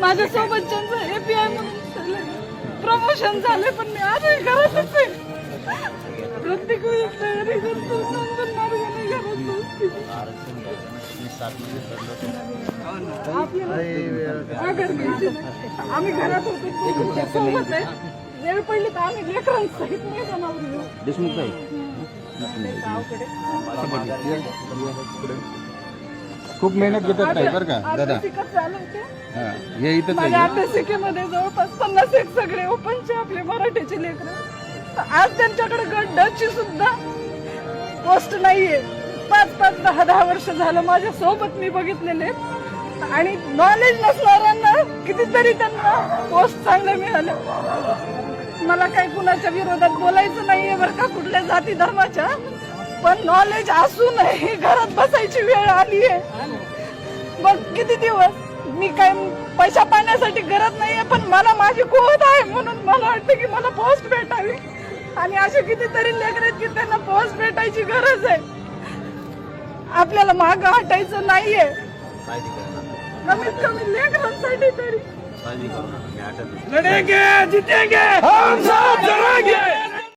माझ्या सोबतच्यांचं एपीआय म्हणून प्रमोशन झाले पण मी आजही घरातच आहे. प्रत्येक तयारी करतो नंतर घरात. आपल्याला नाही. आम्ही घरात होतो सोबत आहे. वेळ पडली तर आम्ही नाही जाणार देशमुख ताई. खूप मेहनत घेतात ताई बरं का? दादा. अभ्यासिका हा हे इथंच माझ्या आहे अभ्यासिकेमध्ये जवळपास पन्नास एक सगळे ओपनचे आपले मराठीचे लेकर. आज त्यांच्याकडे गट डची सुद्धा पोस्ट नाहीये. पाच पाच दहा दहा वर्ष झालं माझ्या सोबत मी बघितलेले. आणि नॉलेज नसणाऱ्यांना कितीतरी त्यांना पोस्ट चांगले मिळाले. मला काही कुणाच्या विरोधात बोलायचं नाहीये बरं का कुठल्या जाती धर्माच्या. पण नॉलेज असूनही घरात बसायची वेळ आली आहे. मग किती दिवस? मी काय पैसा पाण्यासाठी गरज नाहीये पण मला माझी कुवत आहे म्हणून मला वाटतं की मला पोस्ट भेटावी. आणि असे कितीतरी लेकर आहेत की त्यांना पोस्ट भेटायची गरज आहे. आपल्याला माग हटायचं नाहीये. कमीत कमी लेकरांसाठी तरी. लड़ेंगे जीतेंगे!